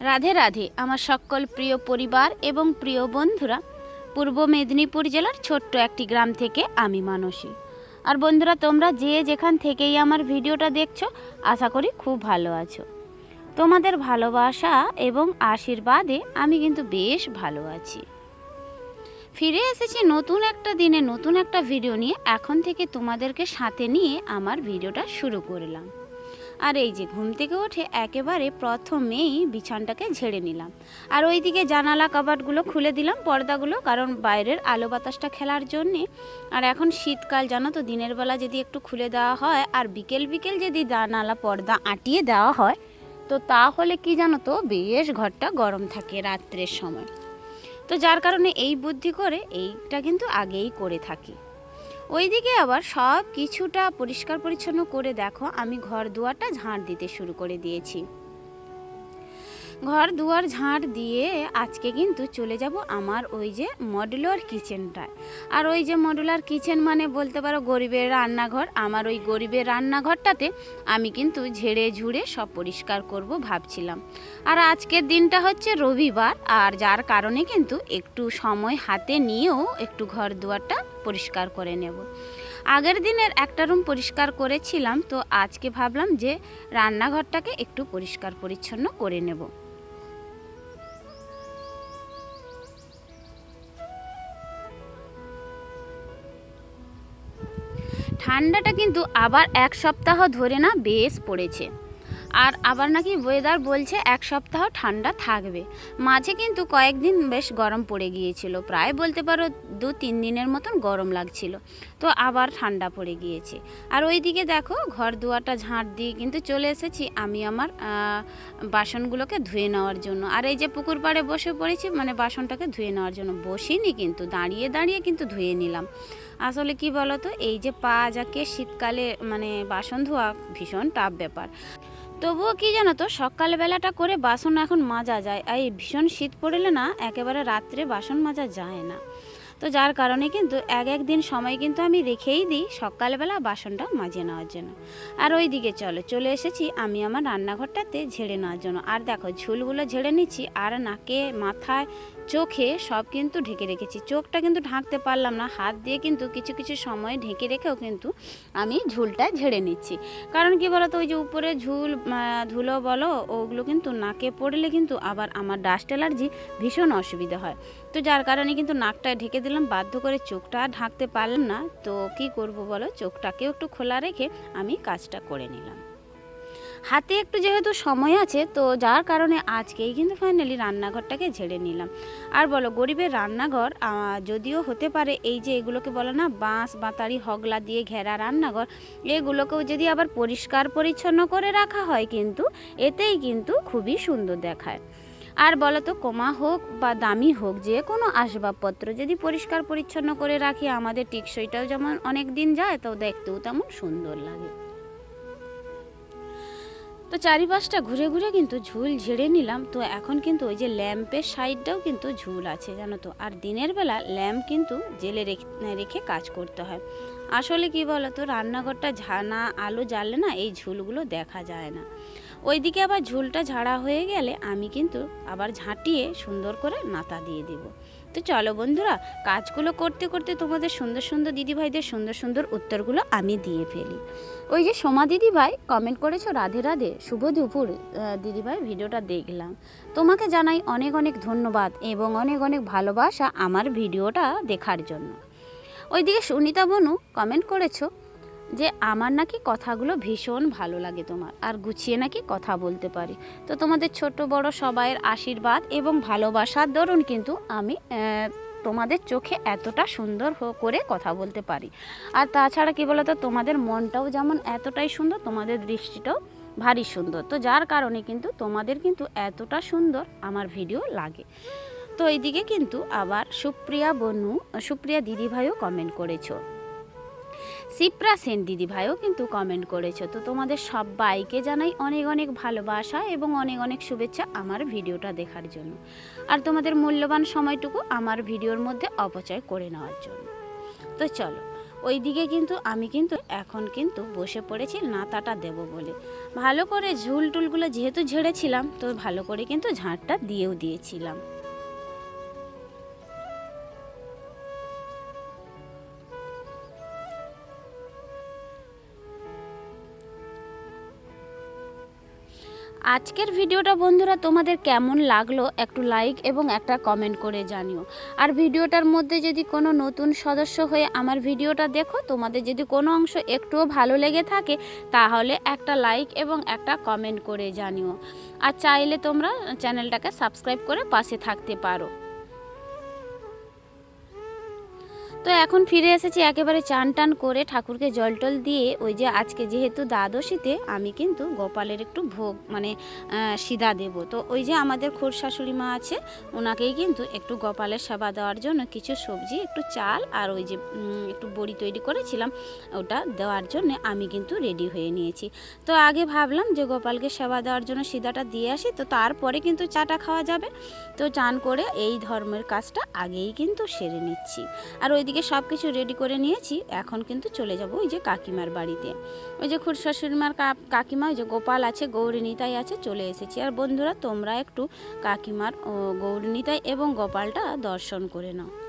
রাধে রাধে, আমার সকল প্রিয় পরিবার এবং প্রিয় বন্ধুরা। পূর্ব মেদিনীপুর জেলার ছোট্ট একটি গ্রাম থেকে আমি মানসী। আর বন্ধুরা, তোমরা যে যেখান থেকেই আমার ভিডিওটা দেখছ, আশা করি খুব ভালো আছো। তোমাদের ভালোবাসা এবং আশীর্বাদে আমি কিন্তু বেশ ভালো আছি। ফিরে এসেছি নতুন একটা দিনে, নতুন একটা ভিডিও নিয়ে। এখন থেকে তোমাদেরকে সাথে নিয়ে আমার ভিডিওটা শুরু করলাম। আর এই যে ঘুম থেকে উঠে একেবারে প্রথমেই বিছানটাকে ঝেড়ে নিলাম। আর ওইদিকে জানালা কাবাটগুলো খুলে দিলাম, পর্দাগুলো, কারণ বাইরের আলো বাতাসটা খেলার জন্যে। আর এখন শীতকাল, জানো তো, দিনের বেলা যদি একটু খুলে দেওয়া হয় আর বিকেল বিকেল যদি জানালা, পর্দা আটিয়ে দেওয়া হয়, তো তাহলে কি জানো তো, বেশ ঘরটা গরম থাকে রাত্রের সময়। তো যার কারণে এই বুদ্ধি করে এইটা কিন্তু আগেই করে থাকি। ওইদিকে আবার সব কিছুটা পরিষ্কার পরিচ্ছন্ন করে দেখো, আমি ঘর দুয়ারটা ঝাঁট দিতে শুরু করে দিয়েছি। ঘর দুয়ার ঝাঁট দিয়ে আজকে কিন্তু চলে যাব আমার ওই যে মডুলার কিচেনটায় আর ওই যে মডুলার কিচেন মানে বলতে পারো গরিবের রান্নাঘর। আমার ওই গরিবের রান্নাঘরটাতে আমি কিন্তু ঝেড়ে ঝুড়ে সব পরিষ্কার করব ভাবছিলাম। আর আজকের দিনটা হচ্ছে রবিবার, আর যার কারণে কিন্তু একটু সময় হাতে নিয়েও একটু ঘর দুয়ারটা পরিষ্কার করে নেব। আগের দিনের একটা রুম পরিষ্কার করেছিলাম, তো আজকে ভাবলাম যে রান্নাঘরটাকে একটু পরিষ্কার পরিচ্ছন্ন করে নেব। ঠান্ডাটা কিন্তু আবার এক সপ্তাহ ধরে না বেশ পড়েছে। আর আবার নাকি ওয়েদার বলছে এক সপ্তাহ ঠান্ডা থাকবে। মাঝে কিন্তু কয়েকদিন বেশ গরম পড়ে গিয়েছিল। প্রায় বলতে পারো দু তিন দিনের মতন গরম লাগছিল। তো আবার ঠান্ডা পড়ে গিয়েছে। আর ওইদিকে দেখো ঘর দুয়ারটা ঝাঁট দিয়ে কিন্তু চলে এসেছি আমি আমার বাসনগুলোকে ধুয়ে নেওয়ার জন্য। আর এই যে পুকুর পাড়ে বসে পড়েছি মানে বাসনটাকে ধুয়ে নেওয়ার জন্য। বসিনি কিন্তু, দাঁড়িয়ে দাঁড়িয়ে কিন্তু ধুয়ে নিলাম। আসলে কি বলতো, এই যে পা যাকে শীতকালে মানে বাসন ধোয়া ভীষণ টাফ ব্যাপার। তবুও কি জানো তো সকালবেলাটা করে বাসন এখন মাজা যায়। আর এই ভীষণ শীত পড়লে না, একেবারে রাত্রে বাসন মাজা যায় না। তো যার কারণে কিন্তু এক এক দিন সময় কিন্তু আমি রেখেই দিই সকালবেলা বাসনটা মাজিয়ে নেওয়ার জন্য। আর ওই দিকে চলো, চলে এসেছি আমি আমার রান্নাঘরটাতে ঝেড়ে নেওয়ার জন্য। আর দেখো, ঝুলগুলো ঝেড়ে নিচ্ছি, আর নাকে, মাথায় চোখে সব কিন্তু ঢেকে রেখেছি। চোখটা কিন্তু ঢাকতে পারলাম না, হাত দিয়ে কিন্তু কিছু কিছু সময় ঢেকে রেখেও কিন্তু আমি ঝুলটা ঝেড়ে নিচ্ছি। কারণ কি বলতো, ওই যে উপরে ঝুল ধুলো বলো, ওগুলো কিন্তু নাকে পড়লে কিন্তু আবার আমার ডাস্ট অ্যালার্জি ভীষণ অসুবিধা হয়। তো যার কারণে কিন্তু নাকটা ঢেকে দিলাম, বাধ্য করে চোখটা ঢাকতে পারলাম না। তো কি করব বলো, চোখটাকেও একটু খোলা রেখে আমি কাজটা করে নিলাম। হাতে একটু যেহেতু সময় আছে, তো যার কারণে আজকেই কিন্তু ফাইনালি রান্নাঘরটাকে ঝেড়ে নিলাম। আর বলো, গরিবের রান্নাঘর যদিও হতে পারে এই যে এগুলোকে বলে না, বাঁশ বাতারি হগলা দিয়ে ঘেরা রান্নাঘর, এগুলোকেও যদি আবার পরিষ্কার পরিচ্ছন্ন করে রাখা হয় কিন্তু, এতেই কিন্তু খুবই সুন্দর দেখায়। আর বলো তো, কমা হোক বা দামি হোক, যে কোনো আসবাবপত্র যদি পরিষ্কার পরিচ্ছন্ন করে রাখি, আমাদের টিকসইটাও যেমন অনেক দিন যায়, তো দেখতেও তেমন সুন্দর লাগে। তো চারিপাশটা ঘুরে ঘুরে কিন্তু ঝুল ঝেড়ে নিলাম। তো এখন কিন্তু ওই যে ল্যাম্পের সাইডটাও কিন্তু ঝুল আছে, জানো তো? আর দিনের বেলা ল্যাম্প কিন্তু জেলে রেখে কাজ করতে হয়। আসলে কি বলো তো রান্নাঘরটা ঝানা আলো জ্বালে না এই ঝুলগুলো দেখা যায় না। ওইদিকে আবার ঝুলটা ঝাড়া হয়ে গেলে আমি কিন্তু আবার ঝাঁটিয়ে সুন্দর করে নাতা দিয়ে দিব। তো চলো বন্ধুরা, কাজগুলো করতে করতে তোমাদের সুন্দর সুন্দর দিদিভাইদের সুন্দর সুন্দর উত্তরগুলো আমি দিয়ে ফেলি। ওই যে সোমা দিদিভাই কমেন্ট করেছ রাধে রাধে, শুভ দুপুর দিদিভাই ভিডিওটা দেখলাম। তোমাকে জানাই অনেক অনেক ধন্যবাদ এবং অনেক অনেক ভালোবাসা আমার ভিডিওটা দেখার জন্য। ওইদিকে সুনিতা বনু কমেন্ট করেছ যে আমার নাকি কথাগুলো ভীষণ ভালো লাগে তোমার, আর গুছিয়ে নাকি কথা বলতে পারি। তো তোমাদের ছোট বড় সবাইয়ের আশীর্বাদ এবং ভালোবাসার দরুন কিন্তু আমি তোমাদের চোখে এতটা সুন্দর করে কথা বলতে পারি। আর তাছাড়া কি বলতো, তোমাদের মনটাও যেমন এতটাই সুন্দর, তোমাদের দৃষ্টিটাও ভারী সুন্দর। তো যার কারণে কিন্তু তোমাদের কিন্তু এতটা সুন্দর আমার ভিডিও লাগে। তো এইদিকে কিন্তু আবার সুপ্রিয়া বনু, সুপ্রিয়া দিদিভাইও কমেন্ট করেছ। সিপ্রা সেন দিদি ভাইও কিন্তু কমেন্ট করেছ। তো তোমাদের সবাইকে জানাই অনেক অনেক ভালোবাসা এবং অনেক অনেক শুভেচ্ছা আমার ভিডিওটা দেখার জন্য। আর তোমাদের মূল্যবান সময়টুকু আমার ভিডিওর মধ্যে অপচয় করে নেওয়ার জন্য। তো চলো, ওইদিকে কিন্তু আমি কিন্তু এখন কিন্তু বসে পড়েছি নাতাটা দেব বলে। ভালো করে ঝুল টুলগুলো যেহেতু ঝেড়েছিলাম, তো ভালো করে কিন্তু ঝাঁটটা দিয়েও দিয়েছিলাম। আজকের ভিডিওটা বন্ধুরা তোমাদের কেমন লাগল একটু লাইক এবং একটা কমেন্ট করে জানিও। আর ভিডিওটার মধ্যে যদি কোনো নতুন সদস্য হয়ে আমার ভিডিওটা দেখো, তোমাদের যদি কোনো অংশ একটুও ভালো লেগে থাকে, তাহলে একটা লাইক এবং একটা কমেন্ট করে জানিও। আর চাইলে তোমরা চ্যানেলটাকে সাবস্ক্রাইব করে পাশে থাকতে পারো। তো এখন ফিরে এসেছি একেবারে চান টান করে ঠাকুরকে জল টল দিয়ে। ওই যে আজকে যেহেতু দ্বাদশীতে, আমি কিন্তু গোপালের একটু ভোগ মানে সিদা দেব। তো ওই যে আমাদের খোর শাশুড়ি মা আছে, ওনাকেই কিন্তু একটু গোপালের সেবা দেওয়ার জন্য কিছু সবজি, একটু চাল আর ওই যে একটু বড়ি তৈরি করেছিলাম, ওটা দেওয়ার জন্য আমি কিন্তু রেডি হয়ে নিয়েছি। তো আগে ভাবলাম যে গোপালকে সেবা দেওয়ার জন্য সিদাটা দিয়ে আসি, তো তারপরে কিন্তু চাটা খাওয়া যাবে। তো চান করে এই ধর্মের কাজটা আগেই কিন্তু সেরে নিচ্ছি। আর ওইদিকে সব কিছু রেডি করে নিয়েছি। এখন কিন্তু চলে যাব ওই যে কাকিমার বাড়িতে। ওই যে খুর শাশুড়িমার কা- কাকিমা, ওই যে গোপাল আছে, গৌরীনিতাই আছে, চলে এসেছি। আর বন্ধুরা, তোমরা একটু কাকিমার গৌরীনিতাই এবং গোপালটা দর্শন করে নাও।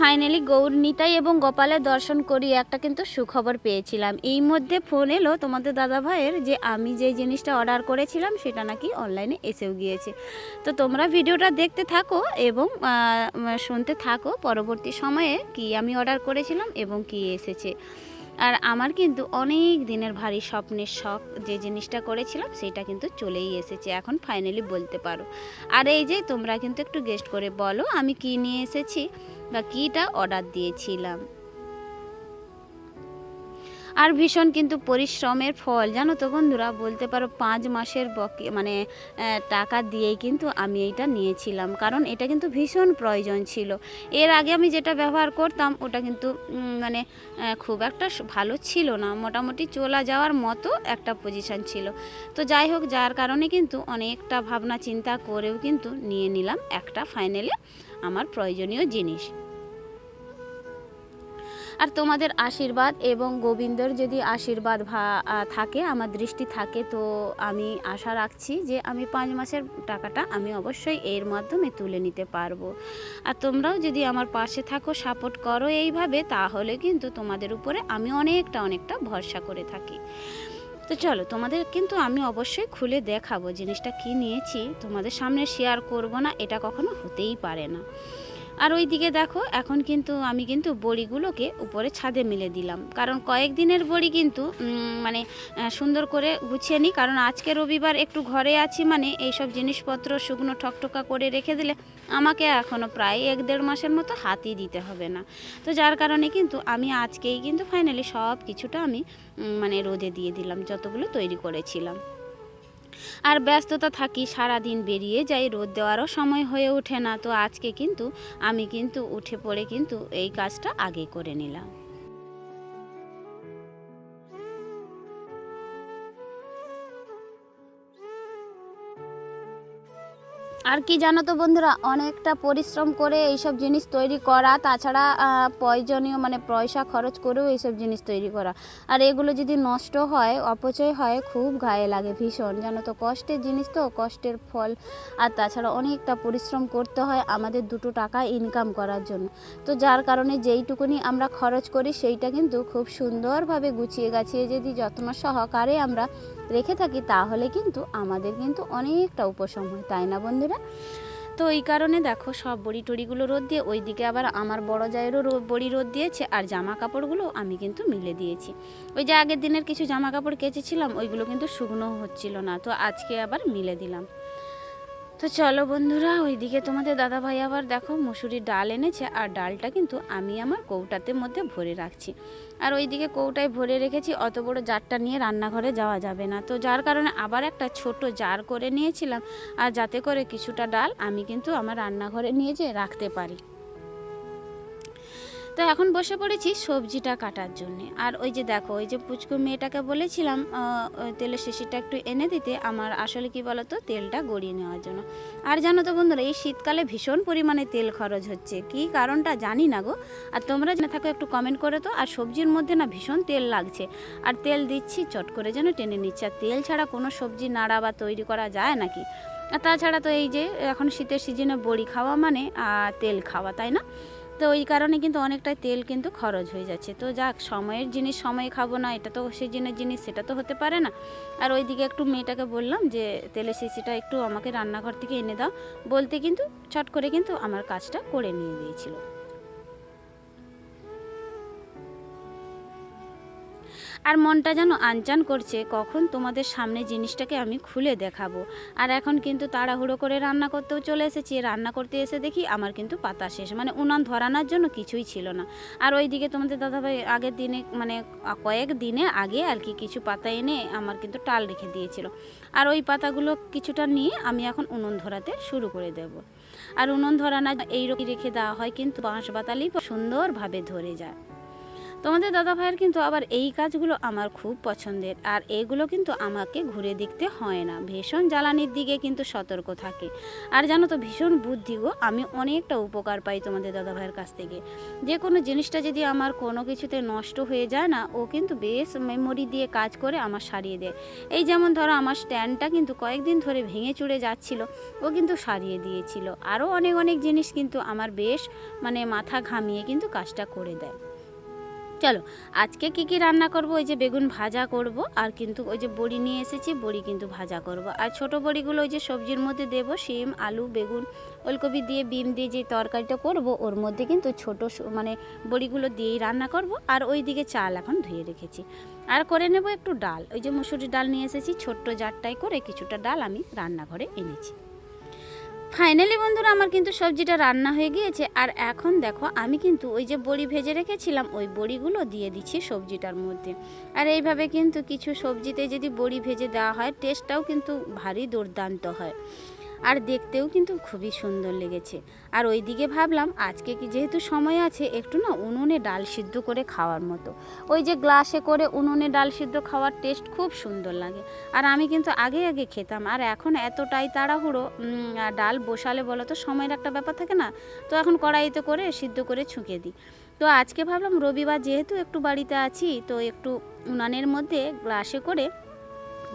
ফাইনালি গৌরনীতাই এবং গোপালের দর্শন করিয়ে একটা কিন্তু সুখবর পেয়েছিলাম। এই মধ্যে ফোন এলো তোমাদের দাদা ভাইয়ের যে আমি যে জিনিসটা অর্ডার করেছিলাম, সেটা নাকি অনলাইনে এসেও গিয়েছে। তো তোমরা ভিডিওটা দেখতে থাকো এবং শুনতে থাকো। পরবর্তী সময়ে কি আমি অর্ডার করেছিলাম এবং কি এসেছে। আর আমার কিন্তু অনেক দিনের ভারী স্বপ্নের শখ, যে জিনিসটা করেছিলাম, সেটা কিন্তু চলেই এসেছে। এখন ফাইনালি বলতে পারো। আর এই যে তোমরা কিন্তু একটু গেস্ট করে বলো, আমি কি নিয়ে এসেছি? বা কীটা অর্ডার দিয়েছিলাম। আর ভীষণ কিন্তু পরিশ্রমের ফল। জানো তো বন্ধুরা, বলতে পারো পাঁচ মাসের বকে মানে টাকা দিয়েই কিন্তু আমি এইটা নিয়েছিলাম। কারণ এটা কিন্তু ভীষণ প্রয়োজন ছিল। এর আগে আমি যেটা ব্যবহার করতাম, ওটা কিন্তু মানে খুব একটা ভালো ছিল না। মোটামুটি চলা যাওয়ার মতো একটা পজিশন ছিল। তো যাই হোক, যার কারণে কিন্তু অনেকটা ভাবনা চিন্তা করেও কিন্তু নিয়ে নিলাম একটা ফাইনালে আমার প্রয়োজনীয় জিনিস। আর তোমাদের আশীর্বাদ এবং গোবিন্দর যদি আশীর্বাদ থাকে, আমার দৃষ্টি থাকে, তো আমি আশা রাখছি যে আমি পাঁচ মাসের টাকাটা আমি অবশ্যই এর মাধ্যমে তুলে নিতে পারব। আর তোমরাও যদি আমার পাশে থাকো, সাপোর্ট করো এইভাবে, তাহলে কিন্তু তোমাদের উপরে আমি অনেকটা অনেকটা ভরসা করে থাকি। তো চলো, তোমাদের কিন্তু আমি অবশ্যই খুলে দেখাবো জিনিসটা কি নিয়েছি। তোমাদের সামনে শেয়ার করব না, এটা কখনো হতেই পারে না। আর ওই দিকে দেখো, এখন কিন্তু আমি কিন্তু বড়িগুলোকে উপরে ছাদে মিলে দিলাম। কারণ কয়েকদিনের বড়ি কিন্তু মানে সুন্দর করে গুছিয়ে নিই। কারণ আজকে রবিবার একটু ঘরে আছি মানে এইসব জিনিসপত্র শুকনো ঠকঠকা করে রেখে দিলে আমাকে এখনও প্রায় এক দেড় মাসের মতো হাতই দিতে হবে না। তো যার কারণে কিন্তু আমি আজকেই কিন্তু ফাইনালি সব কিছুটা আমি মানে রোদে দিয়ে দিলাম, যতগুলো তৈরি করেছিলাম। আর ব্যস্ততা থাকি সারা দিন বেরিয়ে যাই, রোদ দেওয়ারও সময় হয়ে ওঠে না। তো আজকে কিন্তু আমি কিন্তু উঠে পড়ে কিন্তু এই কাজটা আগে করে নিলাম। আর কি জানো তো বন্ধুরা, অনেকটা পরিশ্রম করে এইসব জিনিস তৈরি করা, তাছাড়া প্রয়োজনীয় মানে পয়সা খরচ করেও এইসব জিনিস তৈরি করা। আর এগুলো যদি নষ্ট হয়, অপচয় হয়, খুব গায়ে লাগে ভীষণ। জানো তো, কষ্টের জিনিস তো, কষ্টের ফল। আর তাছাড়া অনেকটা পরিশ্রম করতে হয় আমাদের দুটো টাকা ইনকাম করার জন্য। তো যার কারণে যেইটুকুনি আমরা খরচ করি, সেইটা কিন্তু খুব সুন্দরভাবে গুছিয়ে গাছিয়ে যদি যত্ন সহকারে আমরা রেখে থাকি, তাহলে কিন্তু আমাদের কিন্তু অনেকটা উপশম হয়, তাই না বন্ধুরা? তো এই কারণে দেখো সব বড়ি টড়িগুলো রোদ দিয়ে, ওইদিকে আবার আমার বড় জায়েরও বড়ি রোদ দিয়েছে, আর জামা কাপড়গুলো আমি কিন্তু মিলে দিয়েছি। ওই যে আগের দিনের কিছু জামা কাপড় কেচেছিলাম, ওইগুলো কিন্তু শুকনো হচ্ছিল না, তো আজকে আবার মিলে দিলাম। তো চলো বন্ধুরা, ওইদিকে তোমাদের দাদা ভাই আবার দেখো মুসুরির ডাল এনেছে, আর ডালটা কিন্তু আমি আমার কৌটাতে মধ্যে ভরে রাখছি। আর ওইদিকে কৌটায় ভরে রেখেছি, অত বড় জারটা নিয়ে রান্নাঘরে যাওয়া যাবে না। তো যার কারণে আবার একটা ছোট জার করে নিয়েছিলাম, আর যাতে করে কিছুটা ডাল আমি কিন্তু আমার রান্নাঘরে নিয়ে যেয়ে রাখতে পারি। তো এখন বসে পড়েছি সবজিটা কাটার জন্যে। আর ওই যে দেখো, ওই যে পুচকু মেয়েটাকে বলেছিলাম তেলের শিশিটা একটু এনে দিতে, আমার আসলে কি বলতো, তেলটা গড়িয়ে নেওয়ার জন্য। আর জানো তো বন্ধুরা, এই শীতকালে ভীষণ পরিমাণে তেল খরচ হচ্ছে। কি কারণটা জানি না গো। আর তোমরা জেনে থাকো, একটু কমেন্ট করে তো, আর সবজির মধ্যে না ভীষণ তেল লাগছে। আর তেল দিচ্ছি, চট করে যেন টেনে নিচ্ছে। আর তেল ছাড়া কোনো সবজি নাড়া বা তৈরি করা যায় নাকি? আর তাছাড়া তো এই যে, এখন শীতের সিজনে বড়ি খাওয়া মানে তেল খাওয়া, তাই না? তো ওই কারণে কিন্তু অনেকটাই তেল কিন্তু খরচ হয়ে যাচ্ছে। তো যাক, সময়ের জিনিস সময়ে খাব না, এটা তো সিজনের জিনিস, সেটা তো হতে পারে না। আর ওইদিকে একটু মেয়েটাকে বললাম যে, তেলের শিশিটা একটু আমাকে রান্নাঘর থেকে এনে দাও। বলতে কিন্তু ছট করে কিন্তু আমার কাজটা করে নিয়ে দিয়েছিল আর মনটা যেন আনচান করছে, কখন তোমাদের সামনে জিনিসটাকে আমি খুলে দেখাবো। আর এখন কিন্তু তাড়াহুড়ো করে রান্না করতেও চলে এসেছি। রান্না করতে এসে দেখি আমার কিন্তু পাতা শেষ। মানে উনান ধরানোর জন্য কিছুই ছিল না। আর ওইদিকে তোমাদের দাদাভাই আগের দিনে মানে কয়েক দিনে আগে আর কি কিছু পাতা এনে আমার কিন্তু টাল রেখে দিয়েছিল। আর ওই পাতাগুলো কিছুটা নিয়ে আমি এখন উনুন ধরাতে শুরু করে দেব। আর উনুন ধরানোর এইরকম রেখে দেওয়া হয় কিন্তু বাঁশ বাতালি সুন্দরভাবে ধরে যায়। তোমাদের দাদা ভাইয়ের কিন্তু আবার এই কাজগুলো আমার খুব পছন্দের, আর এগুলো কিন্তু আমাকে ঘুরে দেখতে হয় না। ভীষণ জ্বালানির দিকে কিন্তু সতর্ক থাকে। আর জানো তো, ভীষণ বুদ্ধি গো, আমি অনেকটা উপকার পাই তোমাদের দাদা ভাইয়ের কাছ থেকে। যে কোনো জিনিসটা যদি আমার কোনো কিছুতে নষ্ট হয়ে যায় না, ও কিন্তু বেশ মেমোরি দিয়ে কাজ করে আমার সারিয়ে দেয়। এই যেমন ধরো, আমার স্ট্যান্ডটা কিন্তু কয়েকদিন ধরে ভেঙে চুড়ে যাচ্ছিল, ও কিন্তু সারিয়ে দিয়েছিল। আরও অনেক অনেক জিনিস কিন্তু আমার বেশ মানে মাথা ঘামিয়ে কিন্তু কাজটা করে দেয়। চলো, আজকে কি কি রান্না করব? ওই যে বেগুন ভাজা করব, আর কিন্তু ওই যে বড়ি নিয়ে এসেছি, বড়ি কিন্তু ভাজা করব। আর ছোট বড়িগুলো ওই যে সবজির মধ্যে দেব, শিম, আলু, বেগুন, ওলকপি দিয়ে, বিম দিয়ে যে তরকারিটা করব, ওর মধ্যে কিন্তু ছোট মানে বড়িগুলো দিয়েই রান্না করব। আর ওই দিকে চাল এখন ধুয়ে রেখেছি। আর করে নেব একটু ডাল। ওই যে মুসুরি ডাল নিয়ে এসেছি, ছোট্ট জারটাই করে কিছুটা ডাল আমি রান্নাঘরে এনেছি। ফাইনালি বন্ধুরা আমার কিন্তু সবজিটা রান্না হয়ে গিয়েছে। আর এখন দেখো, আমি কিন্তু ওই যে বড়ি ভেজে রেখেছিলাম, ওই বড়িগুলো দিয়ে দিচ্ছি সবজিটার মধ্যে। আর এইভাবে কিন্তু কিছু সবজিতে যদি বড়ি ভেজে দেওয়া হয় টেস্টটাও কিন্তু ভারী দুর্দান্ত হয়। আর দেখতেও কিন্তু খুবই সুন্দর লেগেছে। আর ওইদিকে ভাবলাম, আজকে কি যেহেতু সময় আছে, একটু না উনুনে ডাল সিদ্ধ করে খাওয়ার মতো। ওই যে গ্লাসে করে উনুনে ডাল সিদ্ধ খাওয়ার টেস্ট খুব সুন্দর লাগে। আর আমি কিন্তু আগে আগে খেতাম, আর এখন এতটাই তাড়াহুড়ো ডাল বসালে বলো তো সময়ের একটা ব্যাপার থাকে না, তো এখন কড়াইতে করে সিদ্ধ করে ছুঁকে দিই। তো আজকে ভাবলাম রবিবার যেহেতু একটু বাড়িতে আছি, তো একটু উনানের মধ্যে গ্লাসে করে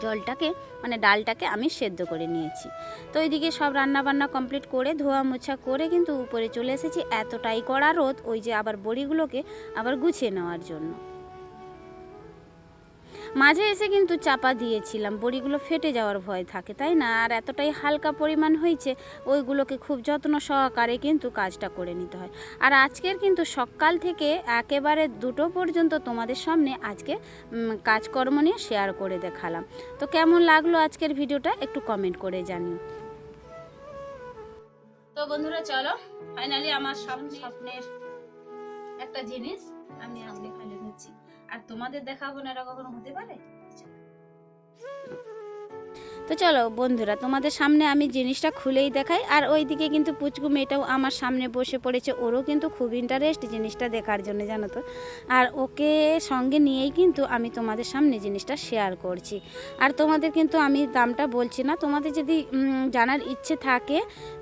জলটাকে মানে ডালটাকে আমি সেদ্ধ করে নিয়েছি। তো ওইদিকে সব রান্না বান্না কমপ্লিট করে, ধোয়া মোছা করে কিন্তু উপরে চলে এসেছি। এতটাই কড়া রোদ, ওই যে আবার বড়িগুলোকে আবার গুছিয়ে নেওয়ার জন্য। মাঝে এসে কিন্তু চাপা দিয়েছিলাম। বড়িগুলো ফেটে যাওয়ার ভয় থাকে, তাই না? আর এতটাই হালকা পরিমাণ হয়েছে, ওইগুলোকে খুব যত্ন সহকারে কিন্তু কাজটা করে নিতে হয়। আর আজকের কিন্তু সকাল থেকে একেবারে দুটো পর্যন্ত তোমাদের সামনে আজকে কাজকর্ম নিয়ে শেয়ার করে দেখালাম। তো কেমন লাগল আজকের ভিডিওটা? একটু কমেন্ট করে জানিও। তো বন্ধুরা, চলো। ফাইনালি আমার স্বপ্ন- স্বপ্নের একটা জিনিস আমি আজকে আর তোমাদের না কখনো হতে পারে? তো চলো বন্ধুরা, তোমাদের সামনে আমি জিনিসটা খুলেই দেখাই, আর ওইদিকে কিন্তু পুচকু মেয়েটাও আমার সামনে বসে পড়েছে, ওরও কিন্তু খুব ইন্টারেস্ট জিনিসটা দেখার জন্য, জানো তো। আর ওকে সঙ্গে নিয়েই কিন্তু আমি তোমাদের সামনে জিনিসটা শেয়ার করছি। আর তোমাদের কিন্তু আমি দামটা বলছি না, তোমাদের যদি জানার ইচ্ছে থাকে,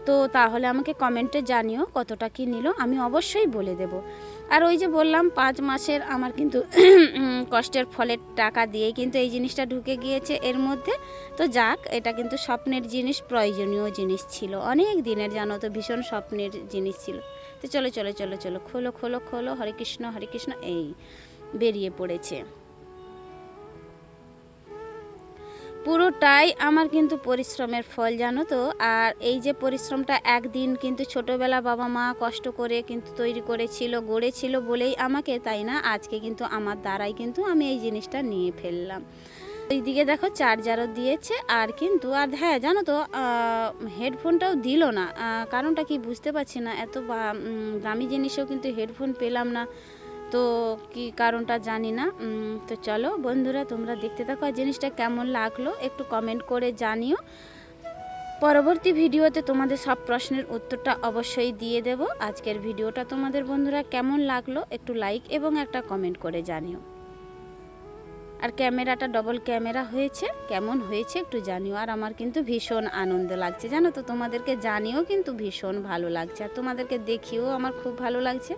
তো তাহলে আমাকে কমেন্টে জানিও কতটা কী নিল, আমি অবশ্যই বলে দেব। আর ওই যে বললাম, পাঁচ মাসের আমার কিন্তু কষ্টের ফলের টাকা দিয়ে কিন্তু এই জিনিসটা ঢুকে গিয়েছে। এর মধ্যে তো যাক, এটা কিন্তু স্বপ্নের জিনিস, প্রয়োজনীয় জিনিস ছিল। অনেক দিনের জানো তো, ভীষণ স্বপ্নের জিনিস ছিল। তো চলো চলো চলো চলো, খোলো খোলো খোলো, হরে কৃষ্ণ হরে কৃষ্ণ, এই বেরিয়ে পড়েছে। পুরোটাই আমার কিন্তু পরিশ্রমের ফল, জানো তো? আর এই যে পরিশ্রমটা একদিন কিন্তু ছোটবেলা বাবা মা কষ্ট করে কিন্তু তৈরি করেছিল, গড়েছিল বলেই আমাকে, তাই না? আজকে কিন্তু আমার দ্বারাই কিন্তু আমি এই জিনিসটা নিয়ে ফেললাম। ওইদিকে দেখো চার্জারও দিয়েছে, আর কিন্তু, আর হ্যাঁ জানো তো হেডফোনটাও দিল না। কারণটা কি বুঝতে পারছি না, এত দামি জিনিসেও কিন্তু হেডফোন পেলাম না। তো কি কারণটা জানি না। তো চলো বন্ধুরা, তোমরা দেখতে থাকো আর জিনিসটা কেমন লাগল, একটু কমেন্ট করে জানিও। পরবর্তী ভিডিওতে তোমাদের সব প্রশ্নের উত্তরটা অবশ্যই দিয়ে দেব। আজকের ভিডিওটা তোমাদের বন্ধুরা কেমন লাগল, একটু লাইক এবং একটা কমেন্ট করে জানিও। আর ক্যামেরাটা ডবল ক্যামেরা হয়েছে, কেমন হয়েছে একটু জানিও। আর আমার কিন্তু ভীষণ আনন্দ লাগছে, জানো তো, তোমাদেরকে জানিও কিন্তু ভীষণ ভালো লাগছে। আর তোমাদেরকে দেখিও আমার খুব ভালো লাগছে।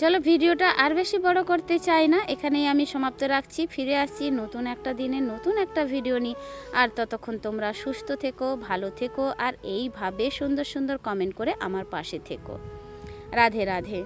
চলো ভিডিওটা আর বেশি বড় করতে চাই না। এখানেই আমি সমাপ্ত রাখছি। ফিরে আসছি নতুন একটা দিনে নতুন একটা ভিডিও নিয়ে। আর ততক্ষণ তোমরা সুস্থ থেকো, ভালো থেকো, আর এইভাবে সুন্দর সুন্দর কমেন্ট করে আমার পাশে থেকো। রাধে রাধে।